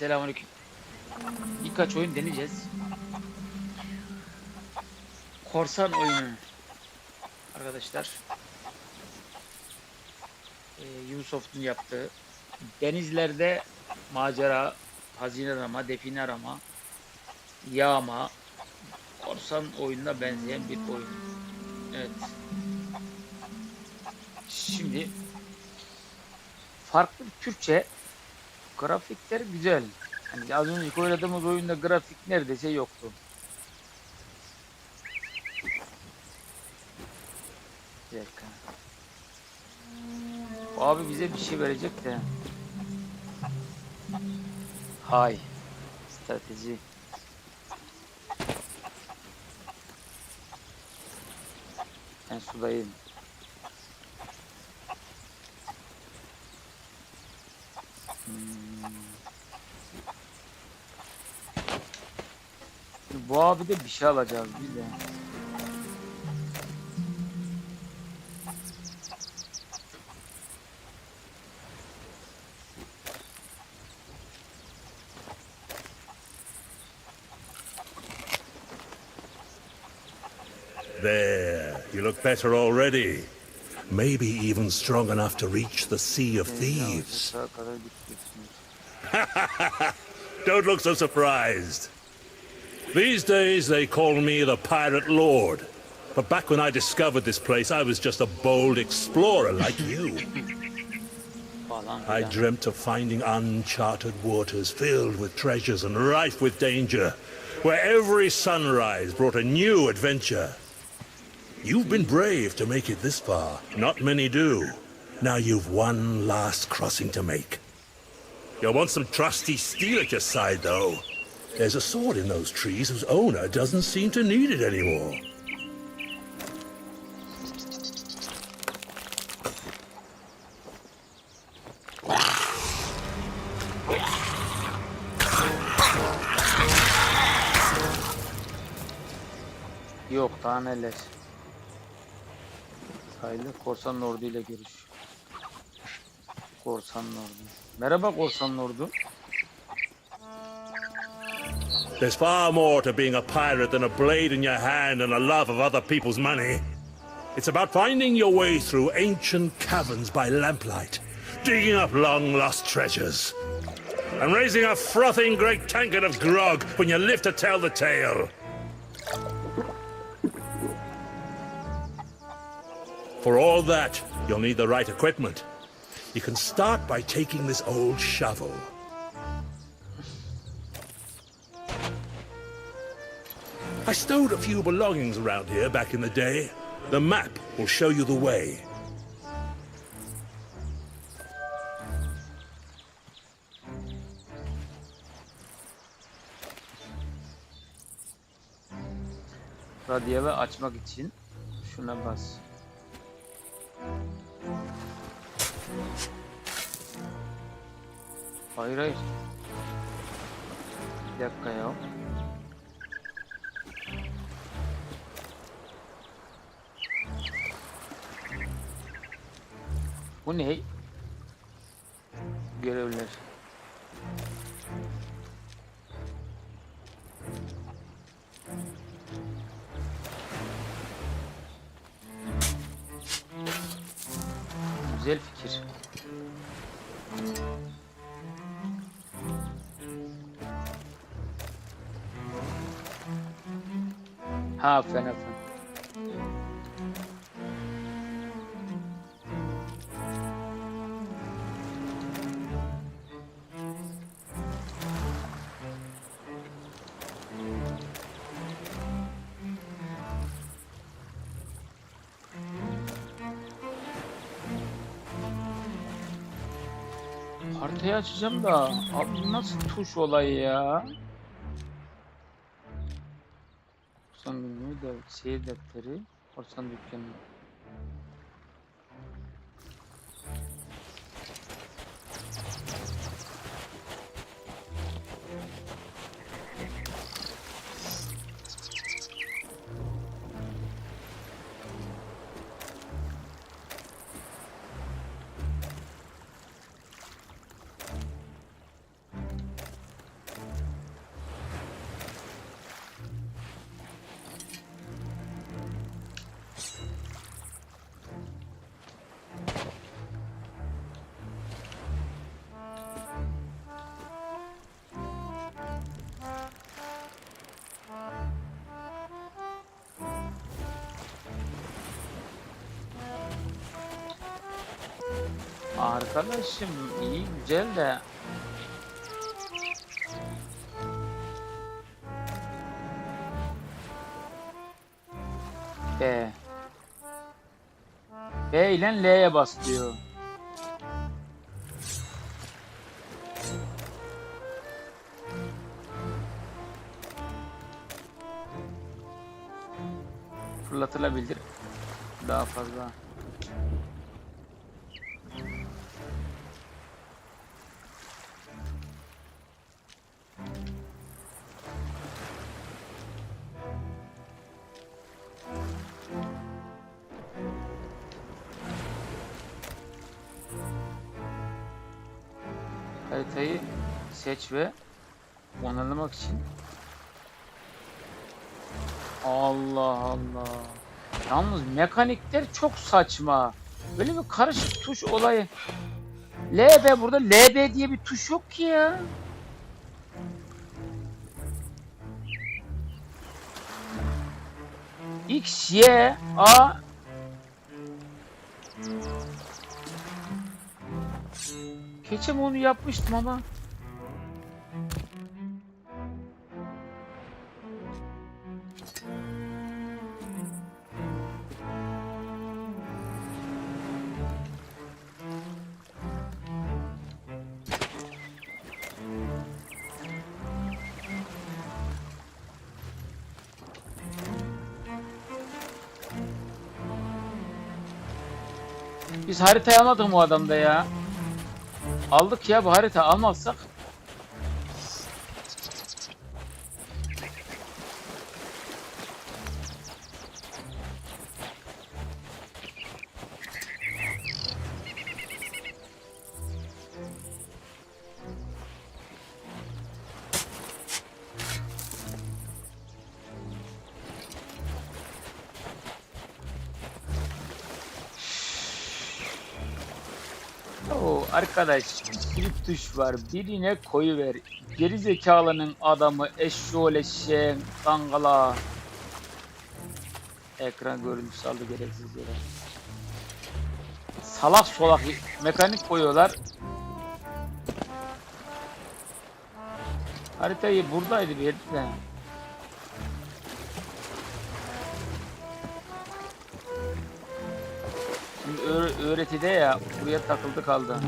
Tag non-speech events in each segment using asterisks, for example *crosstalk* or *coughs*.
Selamünaleyküm. Birkaç oyun deneyeceğiz. Korsan oyunu. Arkadaşlar. Ee, Ubisoft'un yaptığı. Denizlerde macera, hazine arama, define arama, yağma, korsan oyununa benzeyen bir oyun. Evet. Şimdi farklı bir Türkçe grafikler güzel. Hani az önceki oynadığımız oyunda grafik neredeyse yoktu. Bu abi bize bir şey verecek de. Hay. Strateji. Ben sudayım. Abi de bir şey alacağız biz. There, you look better already. Maybe even strong enough to reach the Sea of Thieves. Sağa kadar gideceksiniz. *laughs* Don't look so surprised. These days they call me the Pirate Lord. But back when I discovered this place, I was just a bold explorer like you. I dreamt of finding uncharted waters filled with treasures and rife with danger, where every sunrise brought a new adventure. You've been brave to make it this far. Not many do. Now you've one last crossing to make. You'll want some trusty steel at your side, though. There's a sword in those trees whose owner doesn't seem to need it anymore. Yok daha neler. Sayılı Korsan Ordu ile görüş. Korsan Ordu. Merhaba Korsan Ordu. There's far more to being a pirate than a blade in your hand and a love of other people's money. It's about finding your way through ancient caverns by lamplight, digging up long lost treasures, and raising a frothing great tankard of grog when you live to tell the tale. For all that, you'll need the right equipment. You can start by taking this old shovel. I stowed a few belongings around here back in the day. The map will show you the way. Radyoyu açmak için şuna bas. Hayır hayır. Bir dakika ya. Bu ne? Görevler. Güzel fikir. Ha fena fena. Haritayı açacağım da abi nasıl tuş olayı ya? Korsan günlüğü de seyir defteri, korsan dükkanı. Arkadaşım iyi güzel de B B ile L'ye bas diyor. Fırlatılabilir daha fazla. Haritayı seç ve onarlamak için Allah Allah. Yalnız mekanikler çok saçma. Böyle bir karışık tuş olayı. LB burada LB diye bir tuş yok ki ya. X, Y, A Geçen onu yapmıştım ama Biz haritayı almadık mı o adamda ya? Aldık ya bu harita almazsak. Arkadaş bir tuş var birine koyu ver. Geri zekalının adamı eşşoğlu eşeğin dangala. Ekran görüntüsü aldı gereksiz yere. Salak solak mekanik koyuyorlar. Haritayı buradaydı bir herif de. Şimdi öğ- öğretide ya buraya takıldı kaldı.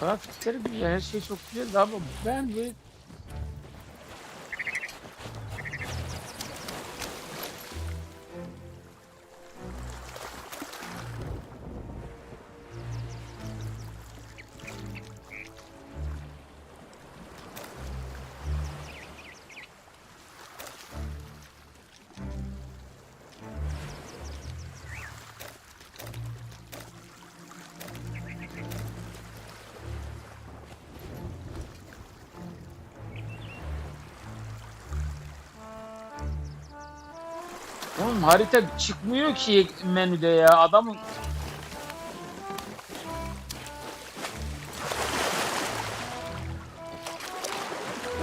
Grafikleri güzel, her şey çok güzel ama ben böyle Oğlum harita çıkmıyor ki menüde ya. Adamın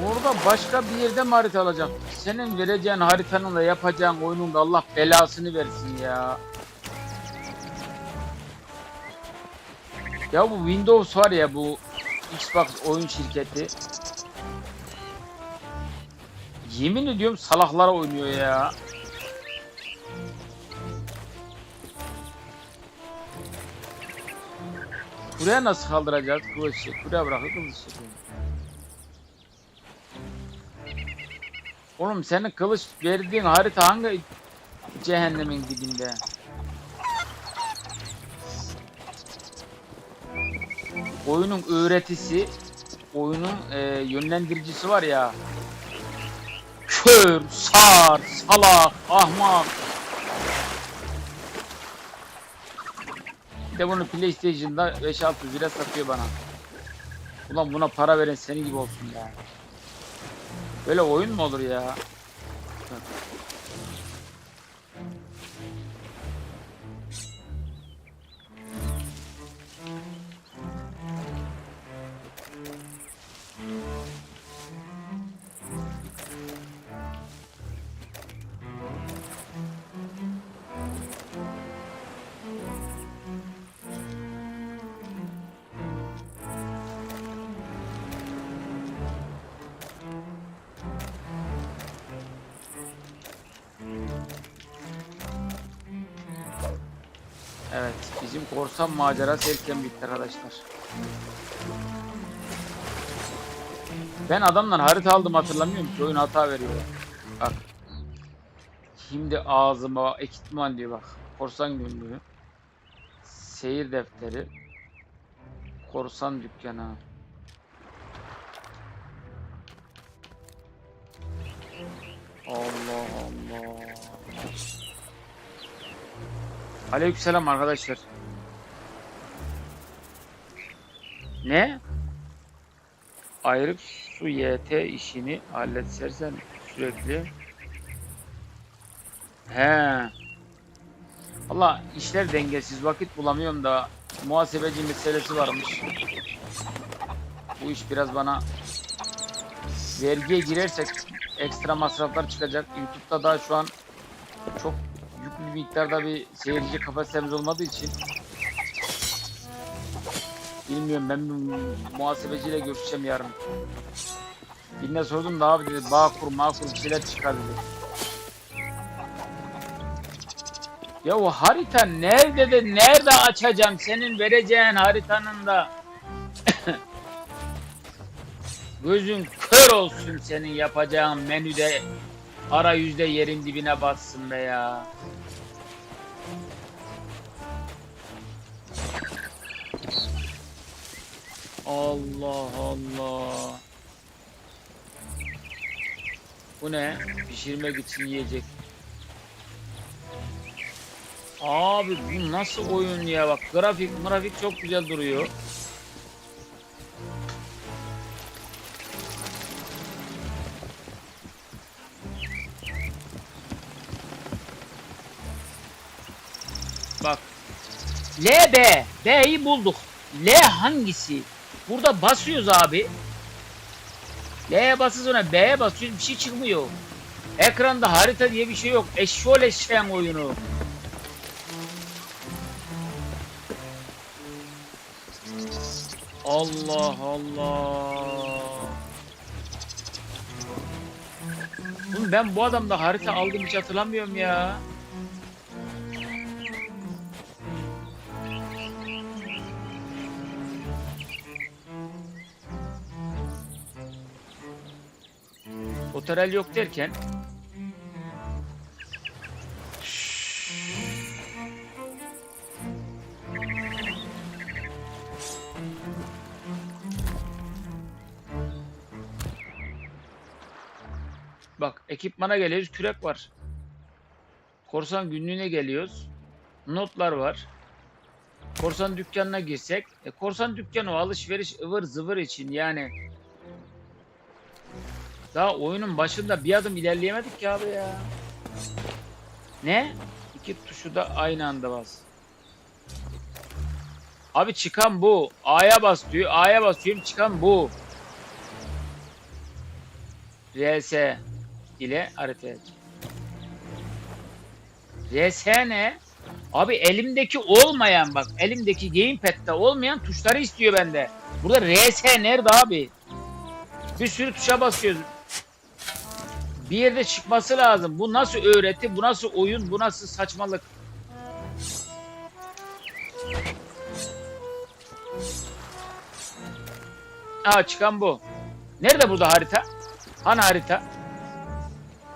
Orada başka bir yerde mi harita alacak? Senin vereceğin haritanın da yapacağın oyunun da Allah belasını versin ya. Ya bu Windows var ya bu Xbox oyun şirketi. Yemin ediyorum salaklara oynuyor ya. Buraya nasıl kaldıracağız kılıçı? Buraya bırakıp kılıçı. Oğlum senin kılıç verdiğin harita hangi cehennemin dibinde? Oyunun öğretisi, oyunun e, yönlendiricisi var ya. Kör, sar, salak, ahmak. De bunu PlayStation'da 5-6 lira satıyor bana. Ulan buna para veren senin gibi olsun ya. Böyle oyun mu olur ya? Bizim korsan macerası erken bitti arkadaşlar. Ben adamdan harita aldım hatırlamıyorum ki oyun hata veriyor. Bak. Şimdi ağzıma ekipman diyor bak. Korsan günlüğü. Seyir defteri. Korsan dükkanı. Allah Allah. Aleykümselam arkadaşlar. Ne? Ayrık su YT işini halletsersen sürekli. He. Valla işler dengesiz vakit bulamıyorum da muhasebeci meselesi varmış. Bu iş biraz bana vergiye girersek ekstra masraflar çıkacak. YouTube'da daha şu an çok yüklü miktarda bir seyirci kapasitemiz olmadığı için bilmiyorum ben muhasebeciyle görüşeceğim yarın. Birine sordum da abi dedi bağ kur mağ kur bir çıkar dedi. Ya o harita nerede de nerede açacağım senin vereceğin haritanın da *coughs* Gözün kör olsun senin yapacağın menüde arayüzde yerin dibine bassın be ya. Allah Allah. Bu ne? Pişirmek için yiyecek. Abi bu nasıl oyun ya bak grafik grafik çok güzel duruyor. Bak. L B. B'yi bulduk. L hangisi? Burada basıyoruz abi. L'ye basıyoruz sonra B'ye basıyoruz bir şey çıkmıyor. Ekranda harita diye bir şey yok. Eşşol eşeğin oyunu. Allah Allah. Oğlum ben bu adamda harita aldım hiç hatırlamıyorum ya. Otorel yok derken Bak ekipmana geliyoruz kürek var. Korsan günlüğüne geliyoruz. Notlar var. Korsan dükkanına girsek. E, korsan dükkanı o alışveriş ıvır zıvır için yani. Daha oyunun başında bir adım ilerleyemedik ki abi ya. Ne? İki tuşu da aynı anda bas. Abi çıkan bu. A'ya bas diyor. A'ya basıyorum çıkan bu. RS ile harita. RS ne? Abi elimdeki olmayan bak elimdeki gamepad'de olmayan tuşları istiyor bende. Burada RS nerede abi? Bir sürü tuşa basıyoruz. Bir yerde çıkması lazım. Bu nasıl öğreti? Bu nasıl oyun? Bu nasıl saçmalık? Aa çıkan bu. Nerede burada harita? Hani harita?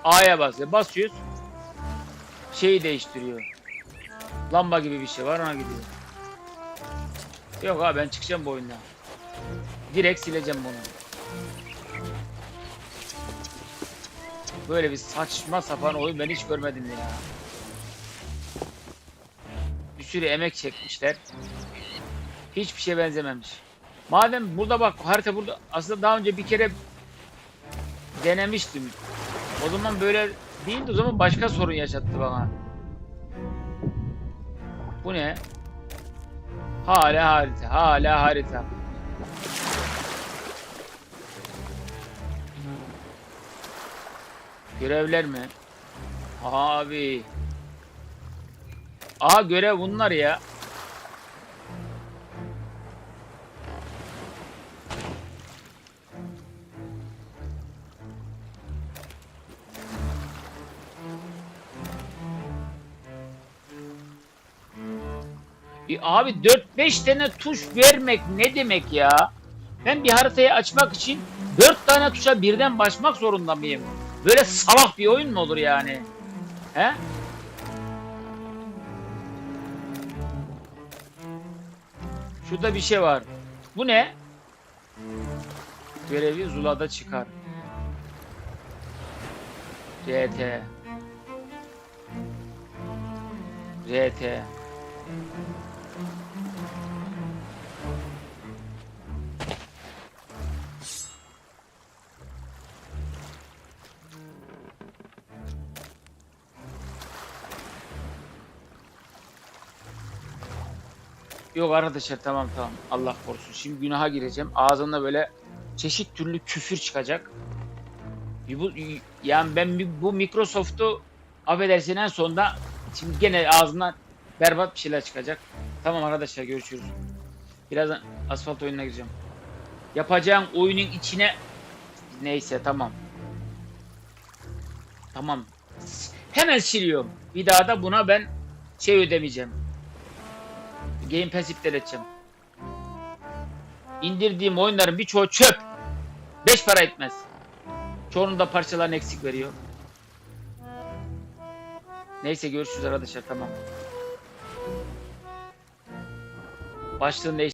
A'ya basıyor. Basıyoruz. Şeyi değiştiriyor. Lamba gibi bir şey var ona gidiyor. Yok abi ben çıkacağım bu oyundan. Direkt sileceğim bunu. Böyle bir saçma sapan oyun ben hiç görmedim ya. Bir sürü emek çekmişler. Hiçbir şey benzememiş. Madem burada bak harita burada aslında daha önce bir kere denemiştim. O zaman böyle değildi o zaman başka sorun yaşattı bana. Bu ne? Hala harita, hala harita. Görevler mi? Abi. Aha görev bunlar ya. Abi 4-5 tane tuş vermek ne demek ya? Ben bir haritayı açmak için 4 tane tuşa birden basmak zorunda mıyım? Böyle salak bir oyun mu olur yani? He? Şurada bir şey var. Bu ne? Görevi Zula'da çıkar. RT. RT. Yok arkadaşlar tamam tamam. Allah korusun. Şimdi günaha gireceğim. Ağzımda böyle çeşit türlü küfür çıkacak. Bu, yani ben bu Microsoft'u affedersin en sonunda şimdi gene ağzımdan berbat bir şeyler çıkacak. Tamam arkadaşlar görüşürüz. Birazdan asfalt oyununa gireceğim. Yapacağım oyunun içine neyse tamam. Tamam. Hemen siliyorum. Bir daha da buna ben şey ödemeyeceğim. Game Pass iptal edeceğim. İndirdiğim oyunların birçoğu çöp. 5 para etmez. Çoğunun da parçalarını eksik veriyor. Neyse görüşürüz arkadaşlar tamam. Başlığını değiş